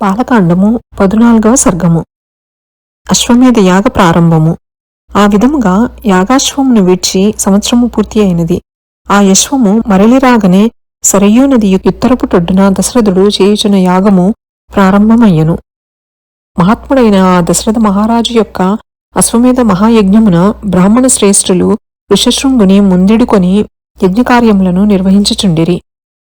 బాలకాండము పదునాలుగవ సర్గము. అశ్వమేధ యాగ ప్రారంభము. ఆ విధముగా యాగాశ్వమును వీడ్చి సంవత్సరము పూర్తి అయినది. ఆ యశ్వము మరలిరాగనే సరయూ నది ఉత్తరపు టొడ్డున దశరథుడు చేయుచున్న యాగము ప్రారంభమయ్యను. మహాత్ముడైన ఆ దశరథ మహారాజు యొక్క అశ్వమేధ మహాయజ్ఞమున బ్రాహ్మణ శ్రేష్ఠులు ఋషశృంగుని ముందిడుకొని యజ్ఞకార్యములను నిర్వహించుచుండిరి.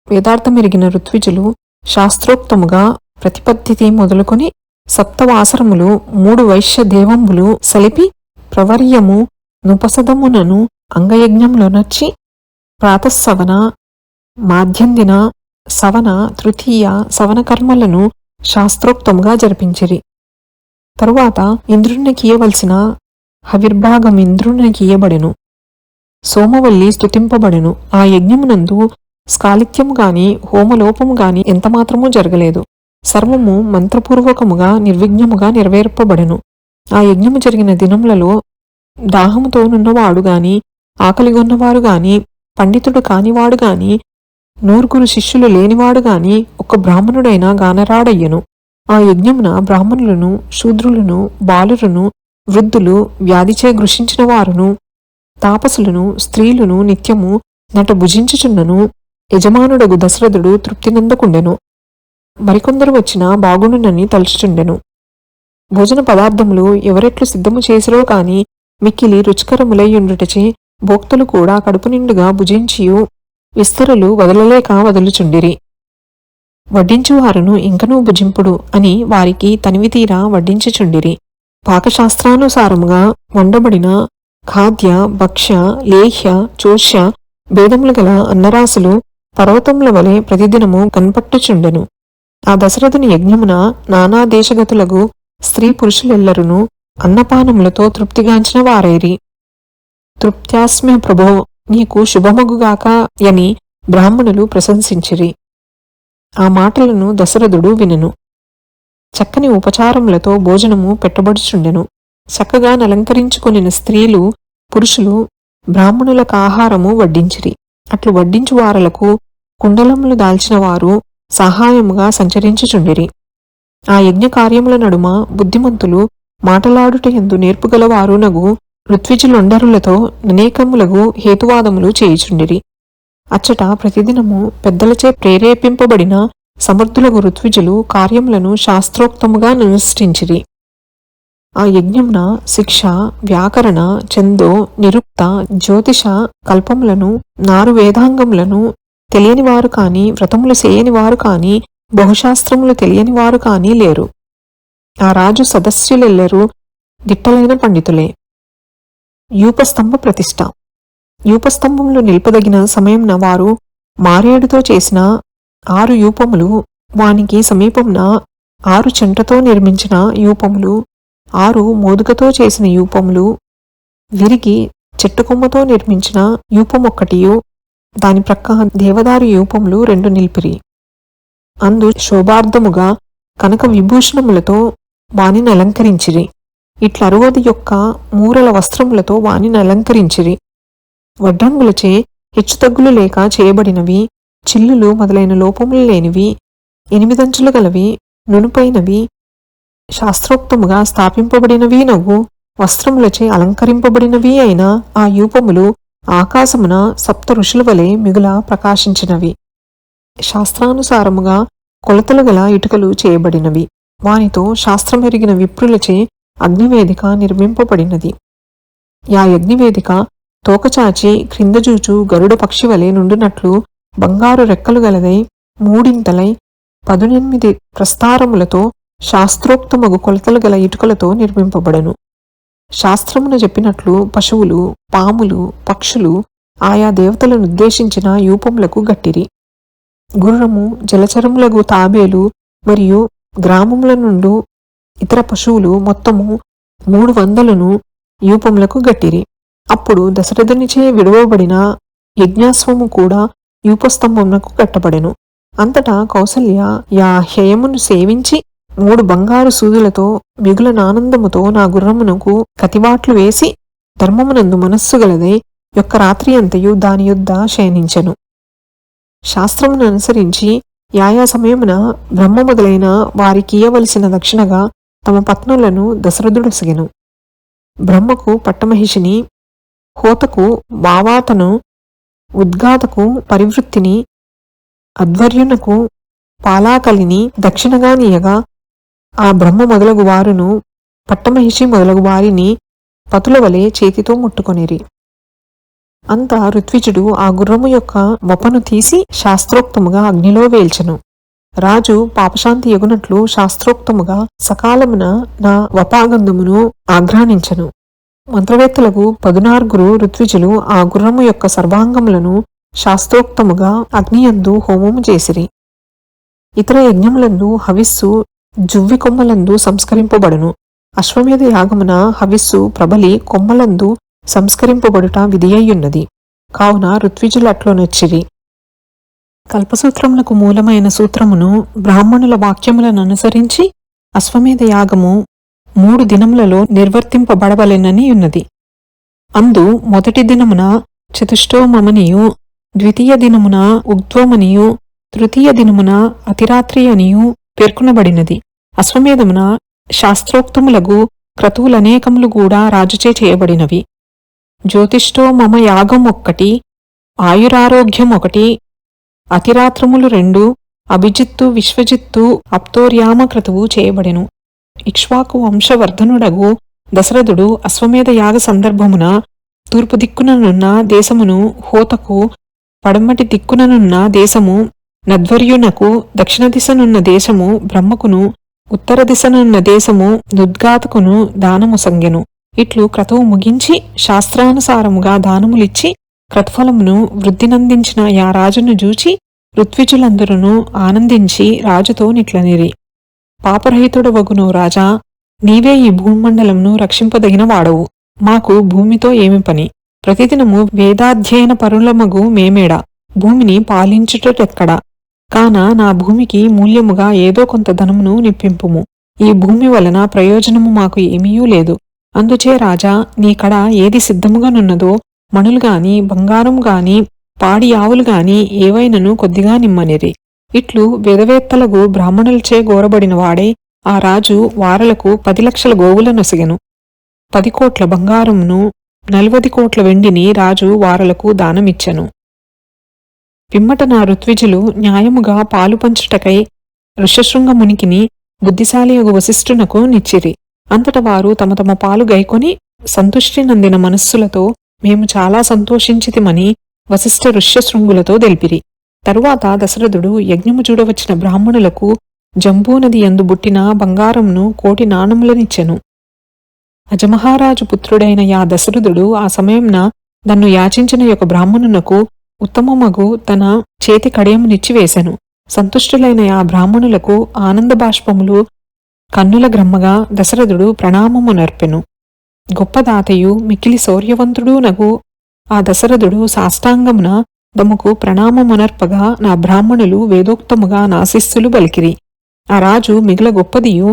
వేదార్థమెరిగిన ఋత్విజులు శాస్త్రోక్తముగా ప్రతిపత్తి మొదలుకొని సప్తవాసరములు మూడు వైశ్య దేవంబులు సలిపి ప్రవర్యము నుపసదమునను అంగయజ్ఞంలో నచ్చి ప్రాతస్సవన మాధ్యందిన సవన తృతీయ సవనకర్మలను శాస్త్రోక్తముగా జరిపించిరి. తరువాత ఇంద్రునికి ఇయ్యవలసిన హవిర్భాగం ఇంద్రునికి ఇయ్యబడెను సోమవల్లి స్తుతింపబడెను. ఆ యజ్ఞమునందు స్కాలిత్యము గాని హోమలోపము గాని ఎంతమాత్రమూ జరగలేదు. సర్వము మంత్రపూర్వకముగా నిర్విఘ్నముగా నెరవేర్పబడెను. ఆ యజ్ఞము జరిగిన దినములలో దాహముతోనున్నవాడు గాని ఆకలిగొన్నవారు గాని పండితుడు కానివాడు గాని నూరుగురు శిష్యులు లేనివాడు గాని ఒక బ్రాహ్మణుడైన గానరాడయ్యను. ఆ యజ్ఞమున బ్రాహ్మణులను శూద్రులను బాలురును వృద్ధులు వ్యాధిచే గృషించిన వారును తాపసులను స్త్రీలను నిత్యము నట భుజించుచున్నను యజమానుడగు దశరథుడు తృప్తినందకుండెను మరికొందరు వచ్చినా బాగుండునని తలుచుచుండెను. భోజన పదార్థములు ఎవరెట్లు సిద్ధము చేసిరో కాని మిక్కిలి రుచికరములయ్యుండుటచే భోక్తులు కూడా కడుపు నిండుగా భుజించియు విస్తరులు వదలలేక వదులుచుండిరి. వడ్డించువారును ఇంకనూ భుజింపుడు అని వారికి తనివితీరా వడ్డించుచుండిరి. పాకశాస్త్రానుసారముగా వండబడిన ఖాద్య భక్ష్య లేహ్య చోష్య భేదములు గల అన్నరాసులు పర్వతముల వలె ప్రతిదినము కనపట్టుచుండెను. ఆ దశరథుని యజ్ఞమున నానా దేశగతులకు స్త్రీ పురుషులెల్లరును అన్నపానములతో తృప్తిగాంచిన వారైరి. తృప్త్యాస్మ్య ప్రభో నీకు శుభమగుగాక అని బ్రాహ్మణులు ప్రశంసించిరి. ఆ మాటలను దశరథుడు వినెను. చక్కని ఉపచారములతో భోజనము పెట్టబడుచుండెను. చక్కగా నలంకరించుకొనిన స్త్రీలు పురుషులు బ్రాహ్మణులకు ఆహారము వడ్డించిరి. అట్లు వడ్డించు వారలకు కుండలములు దాల్చిన వారు సహాయముగా సంచరించుచుండిరి. ఆ యజ్ఞ కార్యముల నడుమ బుద్ధిమంతులు మాటలాడుట ఎందు నేర్పుగలవారునగు ఋత్విజులొండరులతో అనేకములగు హేతువాదములు చేయుచుండిరి. అచ్చట ప్రతిదినము పెద్దలచే ప్రేరేపింపబడిన సమర్థులగు ఋత్విజులు కార్యములను శాస్త్రోక్తముగా అనుష్ఠించిరి. ఆ యజ్ఞంన శిక్ష వ్యాకరణ చందో నిరుక్త జ్యోతిష కల్పములను నారు వేదాంగములను తెలియని వారు కాని వ్రతములు చేయని వారు కాని బహుశాస్త్రములు తెలియని వారు కాని లేరు. ఆ రాజు సదస్యులెల్లరూ దిట్టలైన పండితులే. యూపస్తంభ ప్రతిష్ట. యూపస్తంభంలో నిలుపదగిన సమయంన వారు మారేడుతో చేసిన ఆరు యూపములు వానికి సమీపంన ఆరు చెంటతో నిర్మించిన యూపములు ఆరు మోదుకతో చేసిన యూపములు విరిగి చెట్టుకొమ్మతో నిర్మించిన యూపమొక్కటియు దాని ప్రక్క దేవదారు యూపములు రెండు నిలిపిరి. అందు శోభార్థముగా కనక విభూషణములతో వానిని అలంకరించిరి. ఇట్ల అరువది యొక్క మూరల వస్త్రములతో వానిని అలంకరించిరి. వడ్రంగులచే హెచ్చుతగ్గులు లేక చేయబడినవి చిల్లులు మొదలైన లోపములు లేనివి ఎనిమిదంచులు గలవి నునుపైనవి శాస్త్రోక్తముగా స్థాపింపబడినవి నవ్వు వస్త్రములచే అలంకరింపబడినవి అయిన ఆ యూపములు ఆకాశమున సప్త ఋషుల వలె మిగుల ప్రకాశించినవి. శాస్త్రానుసారముగా కొలతలు గల ఇటుకలు చేయబడినవి. వానితో శాస్త్రమెరిగిన విప్రులచే అగ్నివేదిక నిర్మింపబడినది. యా యజ్ఞవేదిక తోకచాచి క్రిందజూచు గరుడ పక్షి వలె నుండునట్లు బంగారు రెక్కలు గలదై మూడింతలై పదునెనిమిది ప్రస్తారములతో శాస్త్రోక్తమగు కొలతలు గల ఇటుకలతో నిర్మింపబడను. శాస్త్రమును చెప్పినట్లు పశువులు పాములు పక్షులు ఆయా దేవతలను ఉద్దేశించిన యూపములకు గట్టిరి. గుర్రము జలచరములకు తాబేలు మరియు గ్రామముల నుండు ఇతర పశువులు మొత్తము మూడు వందలను యూపములకు గట్టిరి. అప్పుడు దశరథునిచే విడువబడిన యజ్ఞాశ్వము కూడా యూపస్తంభమునకు కట్టబడెను. అంతటా కౌసల్య యా హేయమును సేవించి మూడు బంగారు సూదులతో మిగులన ఆనందముతో నా గుర్రమునకు కతిబాట్లు వేసి ధర్మమునందు మనస్సు గలదై యొక్క రాత్రి అంతయు దాని యొద్ద శయనించెను. శాస్త్రమును అనుసరించి యాయా సమయమున బ్రహ్మ మొదలైన వారికి ఇయ్యవలసిన దక్షిణగా తమ పత్నులను దశరథుడొసగెను. బ్రహ్మకు పట్టమహిషిని హోతకు భావాతను ఉద్ఘాతకు పరివృత్తిని అధ్వర్యునకు పాలాకలిని దక్షిణగా నీయగా ఆ బ్రహ్మ మొదలగు వారును పట్టమహిషి మొదలగు వారిని పతుల వలె చేతితో ముట్టుకొనిరి. అంత ఋత్విజుడు ఆ గుర్రము యొక్క మొపను తీసి శాస్త్రోక్తముగా అగ్నిలో వేల్చెను. రాజు పాపశాంతి ఎగునట్లు శాస్త్రోక్తముగా సకాలమున నా వపాగంధమును ఆఘ్రానించను మంత్రవేత్తలకు పదునార్గురు ఋత్విజులు ఆ గుర్రము యొక్క సర్వాంగములను శాస్త్రోక్తముగా అగ్నియందు హోమము చేసిరి. ఇతర యజ్ఞములందు హవిస్సు జువ్వి కొమ్మలందు సంస్కరింపబడును. అశ్వమేధ యాగమున హవిస్సు ప్రబలి కొమ్మలందు సంస్కరింపబడుట విధియ్యున్నది కావున ఋత్విజులట్లోనొచ్చిరి కల్పసూత్రములకు మూలమైన సూత్రమును బ్రాహ్మణుల వాక్యములను అనుసరించి అశ్వమేధ యాగము మూడు దినములలో నిర్వర్తింపబడవలెనని ఉన్నది. అందు మొదటి దినమున చతుష్టోమమనియు ద్వితీయ దినమున ఉగ్ధ్వమనియు తృతీయ దినమున అతిరాత్రి అనియు పేర్కొనబడినది. అశ్వమేధమున శాస్త్రోక్తములగు క్రతువులనేకములు కూడా రాజుచే చేయబడినవి. జ్యోతిష్టో మమ యాగం ఒక్కటి ఆయురారోగ్యం ఒకటి అతిరాత్రములు రెండు అభిజిత్తు విశ్వజిత్తు అప్తోర్యామ క్రతువు చేయబడెను. ఇక్ష్వాకు వంశవర్ధనుడగు దశరథుడు అశ్వమేధ యాగ సందర్భమున తూర్పు దిక్కుననున్న దేశమును హోతకు పడమటి దిక్కుననున్న దేశము నద్వర్యునకు దక్షిణ దిశనున్న దేశము బ్రహ్మకును ఉత్తర దిశనున్న దేశము నుద్గాతకును దానముసంగెను ఇట్లు క్రతువు ముగించి శాస్త్రానుసారముగా దానములిచ్చి క్రత్ఫలమును వృద్ధినందించిన యా రాజును జూచి ఋత్విజులందరూ ఆనందించి రాజుతో నిట్లనిరి. పాపరహితుడవగును రాజా నీవే ఈ భూమండలంను రక్షింపదగిన వాడవు. మాకు భూమితో ఏమి పని? ప్రతిదినము వేదాధ్యయన పరులమగు మేమేడా. భూమిని పాలించుటెక్కడా కాన నా భూమికి మూల్యముగా ఏదో కొంత ధనమును నిప్పింపుము. ఈ భూమి వలన ప్రయోజనము మాకు ఏమీయూ లేదు. అందుచే రాజా నీ కడ ఏది సిద్ధముగానున్నదో మణులు గాని బంగారం గాని పాడి ఆవులు గాని ఏవైనను కొద్దిగా నిమ్మనిరి. ఇట్లు వేదవేత్తలకు బ్రాహ్మణులచే గోరబడిన వాడే ఆ రాజు వారలకు పది లక్షల గోవుల నొసగెను. పది కోట్ల బంగారమును నలవది కోట్ల వెండిని రాజు వారలకు దానమిచ్చెను. పిమ్మట నా ఋత్విజులు న్యాయముగా పాలు పంచుటకై ఋషశృంగమునికిని బుద్ధిశాలియగు వశిష్ఠునకు నిచ్చిరి. అంతట వారు తమ తమ పాలు గైకొని సంతుష్టి నందిన మనస్సులతో మేము చాలా సంతోషించితిమని వశిష్ఠ ఋష్యశృంగులతో తెలిపిరి. తరువాత దశరథుడు యజ్ఞము చూడవచ్చిన బ్రాహ్మణులకు జంబూనది యందు బుట్టిన బంగారంను కోటి నాణములనిచ్చెను. అజమహారాజు పుత్రుడైన యా దశరథుడు ఆ సమయంన నన్ను యాచించిన యొక్క బ్రాహ్మణునకు ఉత్తమమగు తన చేతి కడియమునిచ్చి వేశెను సంతుష్టులైన ఆ బ్రాహ్మణులకు ఆనంద బాష్పములు కన్నుల గ్రమ్మగా దశరథుడు ప్రణామము నర్పెను గొప్పదాతయు మికిలి శౌర్యవంతుడు నగు ఆ దశరథుడు సాష్టాంగమున తమకు ప్రణామమునర్పగా నా బ్రాహ్మణులు వేదోక్తముగా నాశిస్సులు బలికిరి ఆ రాజు మిగిల గొప్పదియు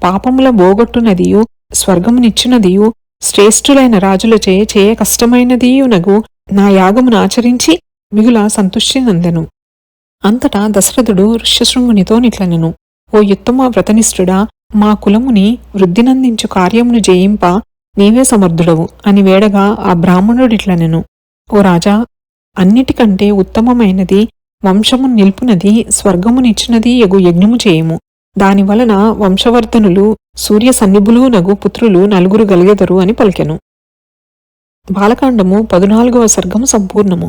పాపముల బోగొట్టునదియు స్వర్గమునిచ్చినదియు శ్రేష్ఠులైన రాజులచే చేయ కష్టమైనదియునగు నా యాగమును ఆచరించి మిగుల సంతుష్టి నందెను. అంతటా దశరథుడు ఋష్యశృంగునితో నిట్లనెను. ఓ యుత్తమ వ్రతనిష్ఠుడా మా కులముని వృద్ధినందించు కార్యమును జయింప నీవే సమర్థుడవు అని వేడగా ఆ బ్రాహ్మణుడిట్లనెను. ఓ రాజా అన్నిటికంటే ఉత్తమమైనది వంశము నిల్పునది స్వర్గమునిచ్చినది ఎగు యజ్ఞము చేయము. దానివలన వంశవర్ధనులు సూర్య సన్నిభులు నగు పుత్రులు నలుగురు గలిగెదరు అని పలికెను. బాలకాండము పదునాలుగవ సర్గము సంపూర్ణము.